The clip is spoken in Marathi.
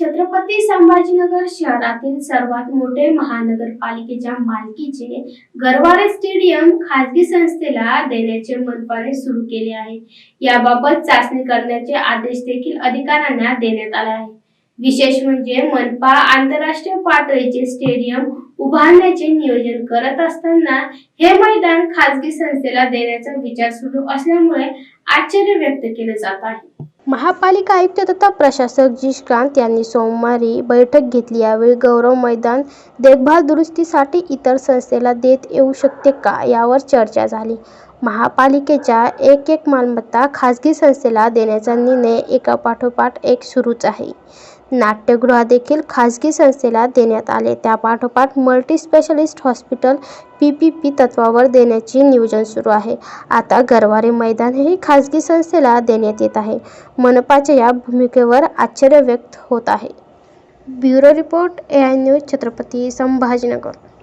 छत्रपती संभाजीनगर शहरातील सर्वात मोठे महानगरपालिकेच्या मालकीचे गरवारे स्टेडियम खासगी संस्थेला देण्याचे मनपाने सुरू केले आहे. याबाबत चाचणी करण्याचे आदेश देखील अधिकाऱ्यांना देण्यात आले आहे. विशेष म्हणजे मनपा आंतरराष्ट्रीय पातळीचे स्टेडियम उभारण्याचे नियोजन करत असताना हे मैदान खासगी संस्थेला देण्याचा विचार सुरू असल्यामुळे आश्चर्य व्यक्त केले जात आहे. महापालिका आयुक्त तथा प्रशासक जिशकांत यांनी सोमवारी बैठक घेतली. यावेळी गौरव मैदान देखभाल दुरुस्तीसाठी इतर संस्थेला देत येऊ शकते का यावर चर्चा झाली. महापालिकेच्या एक एक मालमत्ता खाजगी संस्थेला देण्याचा निर्णय एकापाठोपाठ एक सुरूच आहे. नाट्यगृह देखील खाजगी संस्थेला देण्यात आले. त्यापाठोपाठ multispecialist hospital P P P तत्वावर देण्याचे नियोजन सुरू आहे. आता गरवारे मैदानही खाजगी संस्थेला देण्यात येत आहे. मनपाच्या या भूमिकेवर आश्चर्य व्यक्त होत आहे. Bureau report A I news Chhatrapati Sambhajinagar.